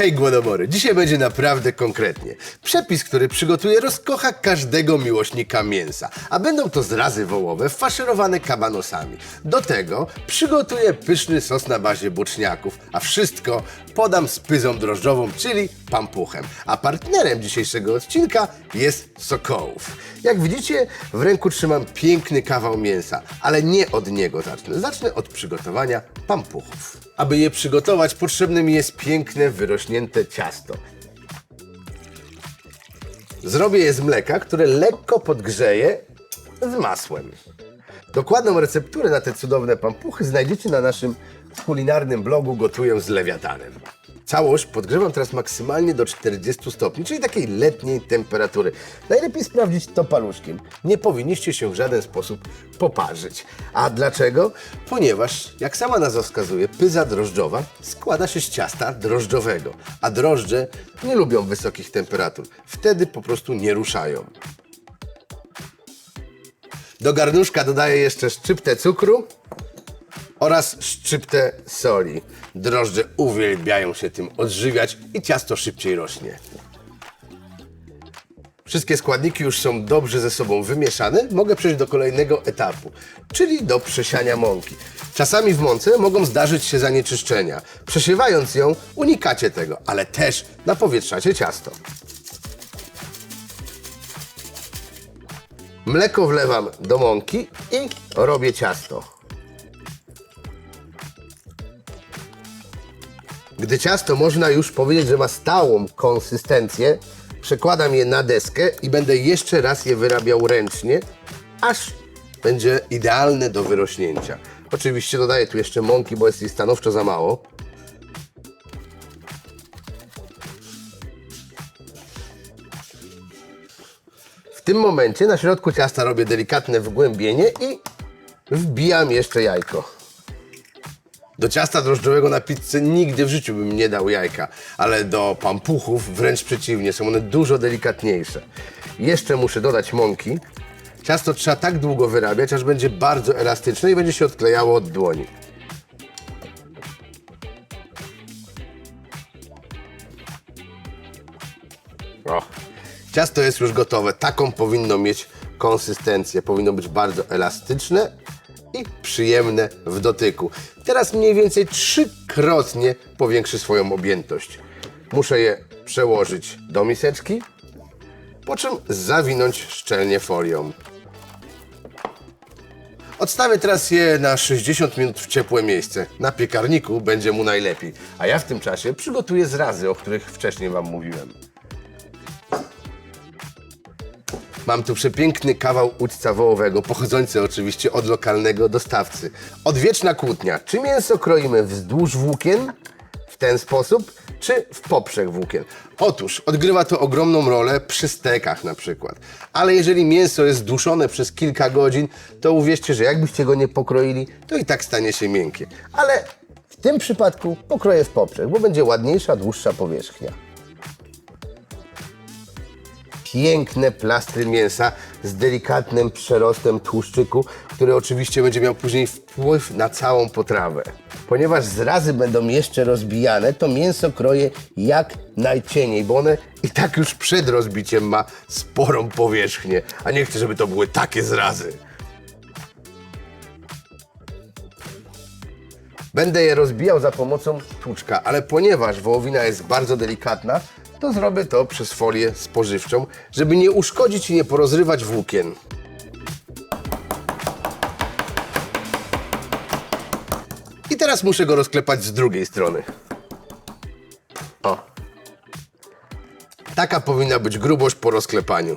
Hej Głodomory, dzisiaj będzie naprawdę konkretnie. Przepis, który przygotuje rozkocha każdego miłośnika mięsa, a będą to zrazy wołowe faszerowane kabanosami. Do tego przygotuję pyszny sos na bazie boczniaków, a wszystko podam z pyzą drożdżową, czyli pampuchem. A partnerem dzisiejszego odcinka jest Sokołów. Jak widzicie, w ręku trzymam piękny kawał mięsa, ale nie od niego zacznę. Zacznę od przygotowania pampuchów. Aby je przygotować, potrzebne mi jest piękne, wyrośnięte ciasto. Zrobię je z mleka, które lekko podgrzeję z masłem. Dokładną recepturę na te cudowne pampuchy znajdziecie na naszym kulinarnym blogu Gotuję z Lewiatanem. Całość podgrzewam teraz maksymalnie do 40 stopni, czyli takiej letniej temperatury. Najlepiej sprawdzić to paluszkiem. Nie powinniście się w żaden sposób poparzyć. A dlaczego? Ponieważ, jak sama nazwa wskazuje, pyza drożdżowa składa się z ciasta drożdżowego, a drożdże nie lubią wysokich temperatur. Wtedy po prostu nie ruszają. Do garnuszka dodaję jeszcze szczyptę cukru oraz szczyptę soli. Drożdże uwielbiają się tym odżywiać i ciasto szybciej rośnie. Wszystkie składniki już są dobrze ze sobą wymieszane, mogę przejść do kolejnego etapu, czyli do przesiania mąki. Czasami w mące mogą zdarzyć się zanieczyszczenia. Przesiewając ją, unikacie tego, ale też napowietrzacie ciasto. Mleko wlewam do mąki i robię ciasto. Gdy ciasto można już powiedzieć, że ma stałą konsystencję, przekładam je na deskę i będę jeszcze raz je wyrabiał ręcznie, aż będzie idealne do wyrośnięcia. Oczywiście dodaję tu jeszcze mąki, bo jest jej stanowczo za mało. W tym momencie na środku ciasta robię delikatne wgłębienie i wbijam jeszcze jajko. Do ciasta drożdżowego na pizzę nigdy w życiu bym nie dał jajka, ale do pampuchów wręcz przeciwnie, są one dużo delikatniejsze. Jeszcze muszę dodać mąki. Ciasto trzeba tak długo wyrabiać, aż będzie bardzo elastyczne i będzie się odklejało od dłoni. O, ciasto jest już gotowe. Taką powinno mieć konsystencję. Powinno być bardzo elastyczne i przyjemne w dotyku. Teraz mniej więcej trzykrotnie powiększy swoją objętość. Muszę je przełożyć do miseczki, po czym zawinąć szczelnie folią. Odstawię teraz je na 60 minut w ciepłe miejsce. Na piekarniku będzie mu najlepiej, a ja w tym czasie przygotuję zrazy, o których wcześniej Wam mówiłem. Mam tu przepiękny kawał udźca wołowego, pochodzący oczywiście od lokalnego dostawcy. Odwieczna kłótnia. Czy mięso kroimy wzdłuż włókien, w ten sposób, czy w poprzek włókien? Otóż odgrywa to ogromną rolę przy stekach na przykład. Ale jeżeli mięso jest duszone przez kilka godzin, to uwierzcie, że jakbyście go nie pokroili, to i tak stanie się miękkie. Ale w tym przypadku pokroję w poprzek, bo będzie ładniejsza, dłuższa powierzchnia piękne plastry mięsa z delikatnym przerostem tłuszczyku, który oczywiście będzie miał później wpływ na całą potrawę. Ponieważ zrazy będą jeszcze rozbijane, to mięso kroję jak najcieniej, bo one i tak już przed rozbiciem ma sporą powierzchnię, a nie chcę, żeby to były takie zrazy. Będę je rozbijał za pomocą tłuczka, ale ponieważ wołowina jest bardzo delikatna, to zrobię to przez folię spożywczą, żeby nie uszkodzić i nie porozrywać włókien. I teraz muszę go rozklepać z drugiej strony. O. Taka powinna być grubość po rozklepaniu.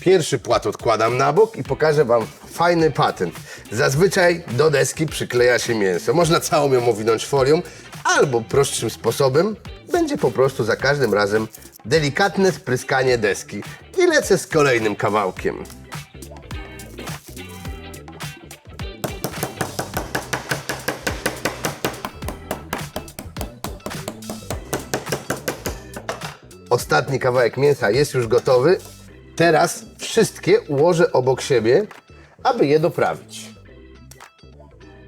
Pierwszy płat odkładam na bok i pokażę Wam fajny patent. Zazwyczaj do deski przykleja się mięso. Można całą ją owinąć folią, albo prostszym sposobem będzie po prostu za każdym razem delikatne spryskanie deski. I lecę z kolejnym kawałkiem. Ostatni kawałek mięsa jest już gotowy. Teraz wszystkie ułożę obok siebie, aby je doprawić.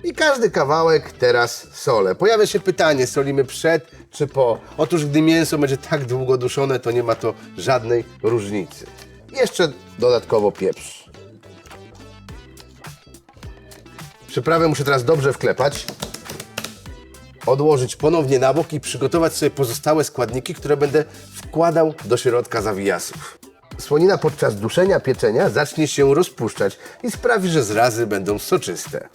I każdy kawałek teraz solę. Pojawia się pytanie, solimy przed czy po? Otóż gdy mięso będzie tak długo duszone, to nie ma to żadnej różnicy. Jeszcze dodatkowo pieprz. Przyprawę muszę teraz dobrze wklepać, odłożyć ponownie na bok i przygotować sobie pozostałe składniki, które będę wkładał do środka zawijasów. Słonina podczas duszenia pieczenia zacznie się rozpuszczać i sprawi, że zrazy będą soczyste.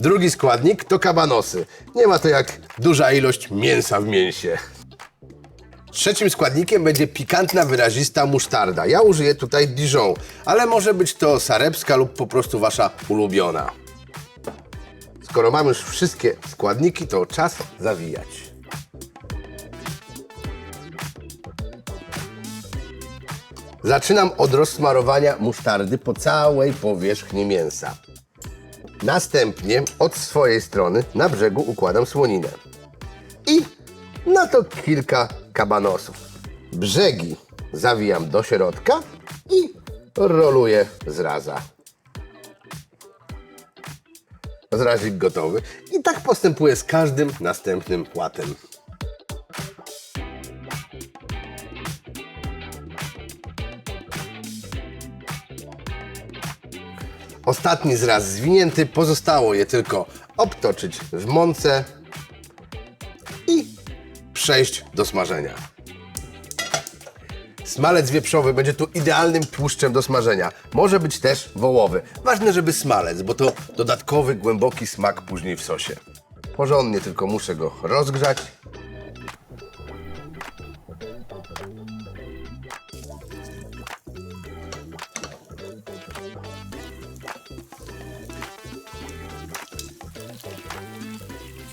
Drugi składnik to kabanosy. Nie ma to jak duża ilość mięsa w mięsie. Trzecim składnikiem będzie pikantna, wyrazista musztarda. Ja użyję tutaj Dijon, ale może być to sarebska lub po prostu wasza ulubiona. Skoro mamy już wszystkie składniki, to czas zawijać. Zaczynam od rozsmarowania musztardy po całej powierzchni mięsa. Następnie od swojej strony na brzegu układam słoninę. I na to kilka kabanosów. Brzegi zawijam do środka i roluję zraza. Zrazik gotowy. I tak postępuję z każdym następnym płatem. Ostatni zraz zwinięty, pozostało je tylko obtoczyć w mące i przejść do smażenia. Smalec wieprzowy będzie tu idealnym tłuszczem do smażenia. Może być też wołowy. Ważne, żeby smalec, bo to dodatkowy, głęboki smak później w sosie. Porządnie tylko muszę go rozgrzać.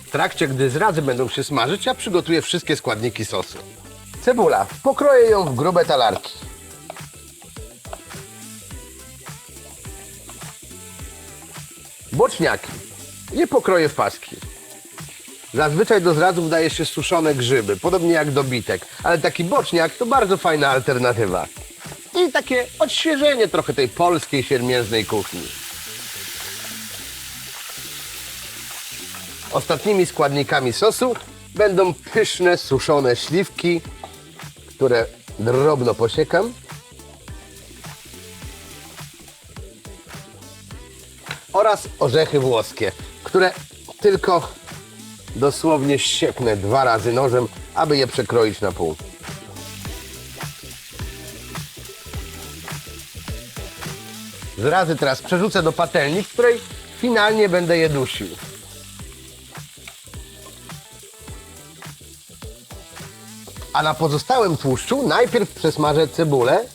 W trakcie, gdy zrazy będą się smażyć, ja przygotuję wszystkie składniki sosu. Cebula. Pokroję ją w grube talarki. Boczniaki. Je pokroję w paski. Zazwyczaj do zrazów daje się suszone grzyby, podobnie jak do bitek, ale taki boczniak to bardzo fajna alternatywa. I takie odświeżenie trochę tej polskiej siermiężnej kuchni. Ostatnimi składnikami sosu będą pyszne, suszone śliwki, które drobno posiekam. Oraz orzechy włoskie, które tylko dosłownie ścieknę dwa razy nożem, aby je przekroić na pół. Zrazy teraz przerzucę do patelni, w której finalnie będę je dusił. A na pozostałym tłuszczu najpierw przesmażę cebulę,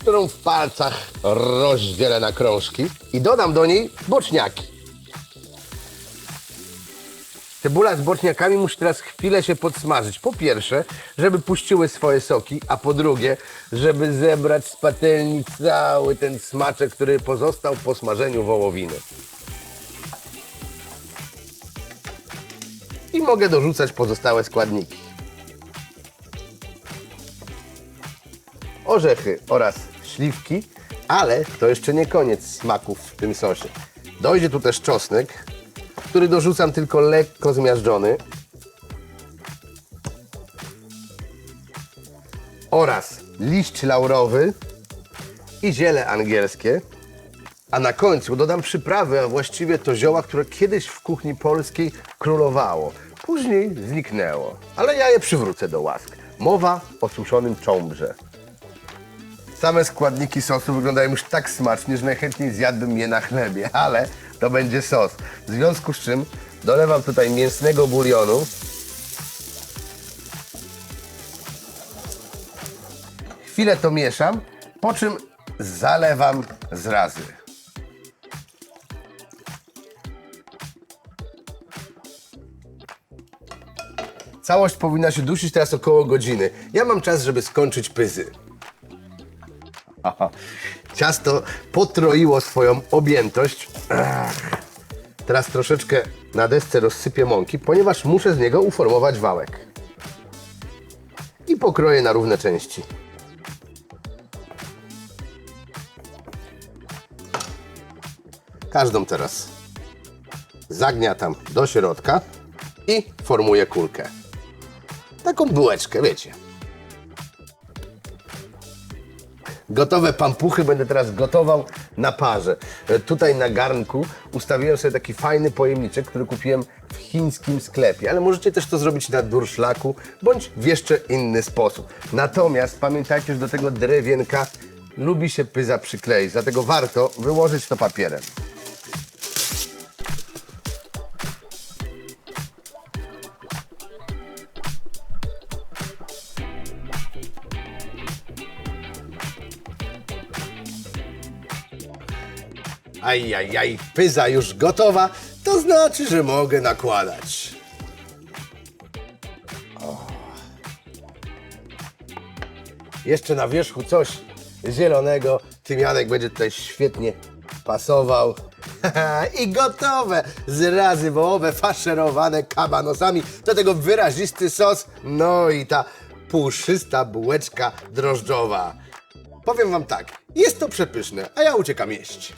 którą w palcach rozdzielę na krążki i dodam do niej boczniaki. Cebula z boczniakami musi teraz chwilę się podsmażyć. Po pierwsze, żeby puściły swoje soki, a po drugie, żeby zebrać z patelni cały ten smaczek, który pozostał po smażeniu wołowiny. I mogę dorzucać pozostałe składniki. Orzechy oraz śliwki, ale to jeszcze nie koniec smaków w tym sosie. Dojdzie tu też czosnek, który dorzucam tylko lekko zmiażdżony. Oraz liść laurowy i ziele angielskie. A na końcu dodam przyprawy, a właściwie to zioła, które kiedyś w kuchni polskiej królowało. Później zniknęło, ale ja je przywrócę do łask. Mowa o suszonym cząbrze. Same składniki sosu wyglądają już tak smacznie, że najchętniej zjadłbym je na chlebie, ale to będzie sos. W związku z czym dolewam tutaj mięsnego bulionu. Chwilę to mieszam, po czym zalewam zrazy. Całość powinna się dusić teraz około godziny. Ja mam czas, żeby skończyć pyzy. Ciasto potroiło swoją objętość. Teraz troszeczkę na desce rozsypię mąki, ponieważ muszę z niego uformować wałek. I pokroję na równe części. Każdą teraz zagniatam do środka i formuję kulkę. Taką bułeczkę, wiecie. Gotowe pampuchy będę teraz gotował na parze. E, Tutaj na garnku ustawiłem sobie taki fajny pojemniczek, który kupiłem w chińskim sklepie, ale możecie też to zrobić na durszlaku bądź w jeszcze inny sposób. Natomiast pamiętajcie, że do tego drewienka lubi się pyza przykleić, dlatego warto wyłożyć to papierem. Ajajaj, pyza już gotowa, to znaczy, że mogę nakładać. Jeszcze na wierzchu coś zielonego. Tymianek będzie tutaj świetnie pasował. I gotowe! Zrazy wołowe faszerowane kabanosami. Do tego wyrazisty sos. No i ta puszysta bułeczka drożdżowa. Powiem wam tak, jest to przepyszne, a ja uciekam jeść.